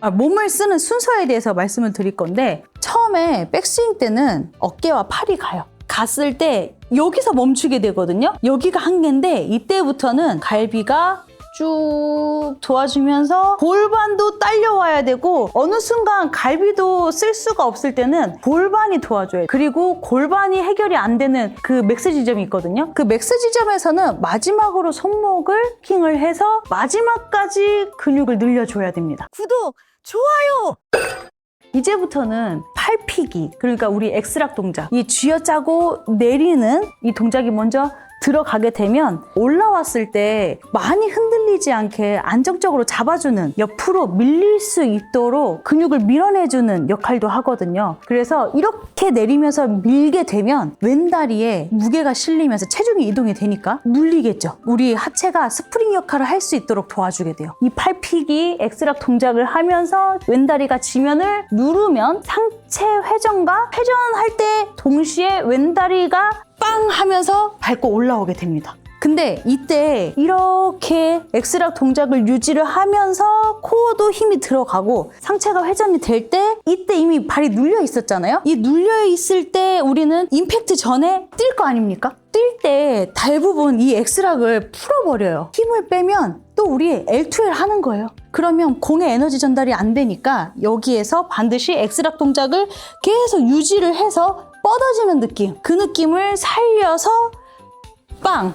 아, 몸을 쓰는 순서에 대해서 말씀을 드릴 건데 처음에 백스윙 때는 어깨와 팔이 가요. 갔을 때 여기서 멈추게 되거든요. 여기가 한계인데 이때부터는 갈비가 쭉 도와주면서 골반도 딸려와야 되고 어느 순간 갈비도 쓸 수가 없을 때는 골반이 도와줘요. 그리고 골반이 해결이 안 되는 그 맥스 지점이 있거든요. 그 맥스 지점에서는 마지막으로 손목을 킹을 해서 마지막까지 근육을 늘려줘야 됩니다. 구독, 좋아요. 이제부터는 팔피기 그러니까 우리 엑스락 동작 이 쥐어짜고 내리는 이 동작이 먼저 들어가게 되면 올라왔을 때 많이 흔들리지 않게 안정적으로 잡아주는 옆으로 밀릴 수 있도록 근육을 밀어내주는 역할도 하거든요. 그래서 이렇게 내리면서 밀게 되면 왼다리에 무게가 실리면서 체중이 이동이 되니까 물리겠죠. 우리 하체가 스프링 역할을 할 수 있도록 도와주게 돼요. 이 팔피기 엑스락 동작을 하면서 왼다리가 지면을 누르면 상체 회전과 회전할 때 동시에 왼다리가 빵 하면서 밟고 올라오게 됩니다. 근데 이때 이렇게 엑스락 동작을 유지를 하면서 코어도 힘이 들어가고 상체가 회전이 될 때 이때 이미 발이 눌려 있었잖아요. 이 눌려 있을 때 우리는 임팩트 전에 뛸 거 아닙니까? 뛸 때 대부분 이 엑스락을 풀어버려요. 힘을 빼면 또 우리 L2L 하는 거예요. 그러면 공의 에너지 전달이 안 되니까 여기에서 반드시 엑스락 동작을 계속 유지를 해서 뻗어지는 느낌. 그 느낌을 살려서 빵,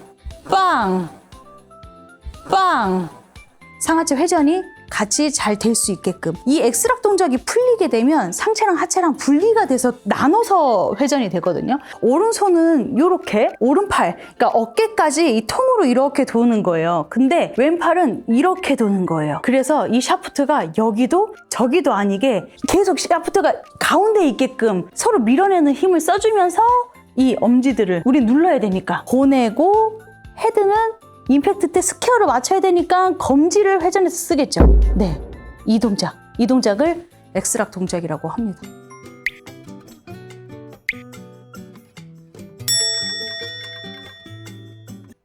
빵, 빵. 상하체 회전이 같이 잘 될 수 있게끔 이 엑스락 동작이 풀리게 되면 상체랑 하체랑 분리가 돼서 나눠서 회전이 되거든요. 오른손은 이렇게 오른팔 그러니까 어깨까지 이 통으로 이렇게 도는 거예요. 근데 왼팔은 이렇게 도는 거예요. 그래서 이 샤프트가 여기도 저기도 아니게 계속 샤프트가 가운데 있게끔 서로 밀어내는 힘을 써주면서 이 엄지들을 우리 눌러야 되니까 보내고 헤드는 임팩트 때 스퀘어를 맞춰야 되니까 검지를 회전해서 쓰겠죠. 네, 이 동작, 이 동작을 엑스락 동작이라고 합니다.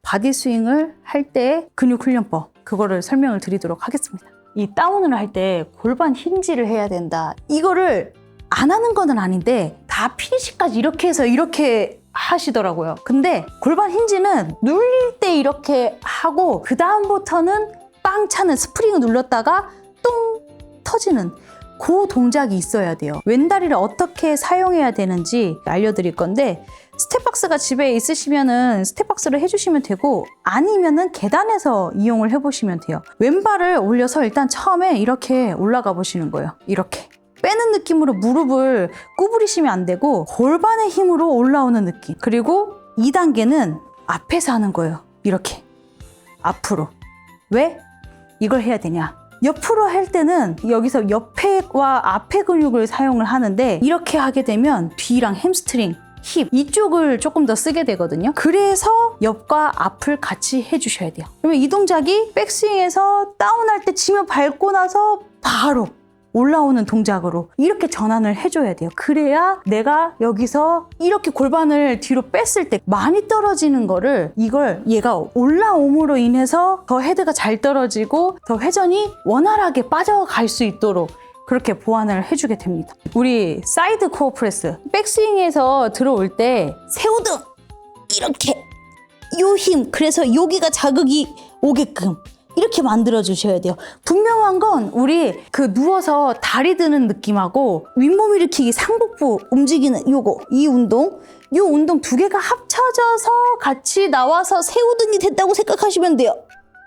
바디 스윙을 할 때 근육 훈련법 그거를 설명을 드리도록 하겠습니다. 이 다운을 할 때 골반 힌지를 해야 된다. 이거를 안 하는 거는 아닌데 다 피니시까지 이렇게 해서 이렇게 하시더라고요. 근데 골반 힌지는 눌릴 때 이렇게 하고 그 다음부터는 빵 차는 스프링을 눌렀다가 똥 터지는 그 동작이 있어야 돼요. 왼다리를 어떻게 사용해야 되는지 알려드릴 건데 스텝박스가 집에 있으시면은 스텝박스를 해주시면 되고 아니면은 계단에서 이용을 해보시면 돼요. 왼발을 올려서 일단 처음에 이렇게 올라가 보시는 거예요. 이렇게. 빼는 느낌으로 무릎을 구부리시면 안 되고 골반의 힘으로 올라오는 느낌. 그리고 2단계는 앞에서 하는 거예요. 이렇게. 앞으로. 왜? 이걸 해야 되냐? 옆으로 할 때는 여기서 옆에와 앞에 근육을 사용을 하는데 이렇게 하게 되면 뒤랑 햄스트링, 힙 이쪽을 조금 더 쓰게 되거든요. 그래서 옆과 앞을 같이 해주셔야 돼요. 그러면 이 동작이 백스윙에서 다운할 때 치며 밟고 나서 바로 올라오는 동작으로 이렇게 전환을 해줘야 돼요. 그래야 내가 여기서 이렇게 골반을 뒤로 뺐을 때 많이 떨어지는 거를 이걸 얘가 올라옴으로 인해서 더 헤드가 잘 떨어지고 더 회전이 원활하게 빠져갈 수 있도록 그렇게 보완을 해주게 됩니다. 우리 사이드 코어 프레스 백스윙에서 들어올 때 새우등 이렇게 요 힘 그래서 여기가 자극이 오게끔 이렇게 만들어 주셔야 돼요. 분명한 건 우리 그 누워서 다리 드는 느낌하고 윗몸 일으키기 상복부 움직이는 요거 이 운동 요 운동 두 개가 합쳐져서 같이 나와서 새우등이 됐다고 생각하시면 돼요.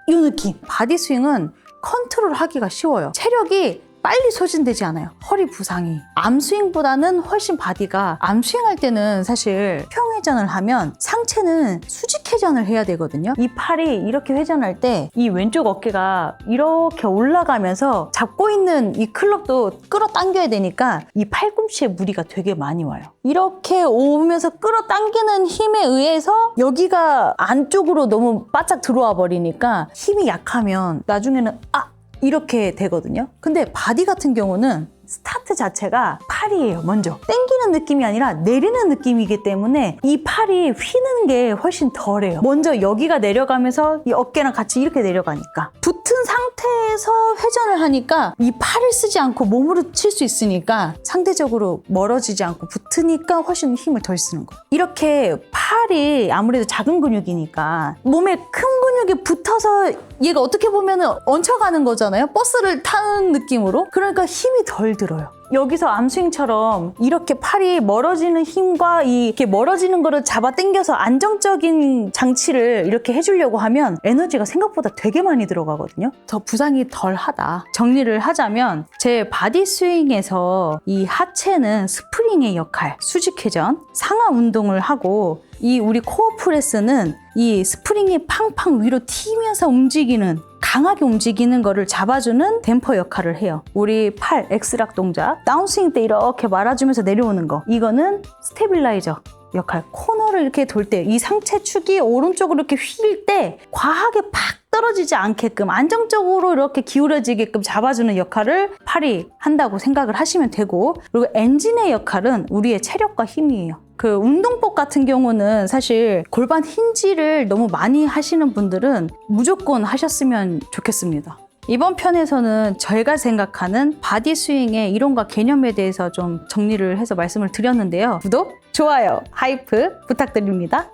이 느낌. 바디 스윙은 컨트롤 하기가 쉬워요. 체력이 빨리 소진되지 않아요. 허리 부상이. 암스윙보다는 훨씬 바디가 암스윙 할 때는 사실 평 회전을 하면 상체는 수직 회전을 해야 되거든요. 이 팔이 이렇게 회전할 때 이 왼쪽 어깨가 이렇게 올라가면서 잡고 있는 이 클럽도 끌어당겨야 되니까 이 팔꿈치에 무리가 되게 많이 와요. 이렇게 오면서 끌어당기는 힘에 의해서 여기가 안쪽으로 너무 바짝 들어와 버리니까 힘이 약하면 나중에는 아 이렇게 되거든요. 근데 바디 같은 경우는 스타트 자체가 팔이에요, 먼저. 땡기는 느낌이 아니라 내리는 느낌이기 때문에 이 팔이 휘는 게 훨씬 덜해요. 먼저 여기가 내려가면서 이 어깨랑 같이 이렇게 내려가니까. 붙은 상태에서 회전을 하니까 이 팔을 쓰지 않고 몸으로 칠 수 있으니까 상대적으로 멀어지지 않고 붙으니까 훨씬 힘을 덜 쓰는 거예요. 이렇게 팔이 아무래도 작은 근육이니까 몸에 큰 근육이 붙어서 얘가 어떻게 보면 얹혀가는 거잖아요. 버스를 타는 느낌으로. 그러니까 힘이 덜 들어요. 여기서 암스윙처럼 이렇게 팔이 멀어지는 힘과 이 이렇게 멀어지는 거를 잡아 당겨서 안정적인 장치를 이렇게 해주려고 하면 에너지가 생각보다 되게 많이 들어가거든요. 더 부상이 덜 하다. 정리를 하자면 제 바디 스윙에서 이 하체는 스프링의 역할, 수직 회전, 상하 운동을 하고 이 우리 코어 프레스는 이 스프링이 팡팡 위로 튀면서 움직이는 강하게 움직이는 거를 잡아주는 댐퍼 역할을 해요. 우리 팔 엑스락 동작, 다운스윙 때 이렇게 말아주면서 내려오는 거. 이거는 스테빌라이저 역할. 코너를 이렇게 돌 때 이 상체 축이 오른쪽으로 이렇게 휠때 과하게 팍 떨어지지 않게끔 안정적으로 이렇게 기울어지게끔 잡아주는 역할을 팔이 한다고 생각을 하시면 되고 그리고 엔진의 역할은 우리의 체력과 힘이에요. 그 운동법 같은 경우는 사실 골반 힌지를 너무 많이 하시는 분들은 무조건 하셨으면 좋겠습니다. 이번 편에서는 저희가 생각하는 바디 스윙의 이론과 개념에 대해서 좀 정리를 해서 말씀을 드렸는데요. 구독, 좋아요, 하이프 부탁드립니다.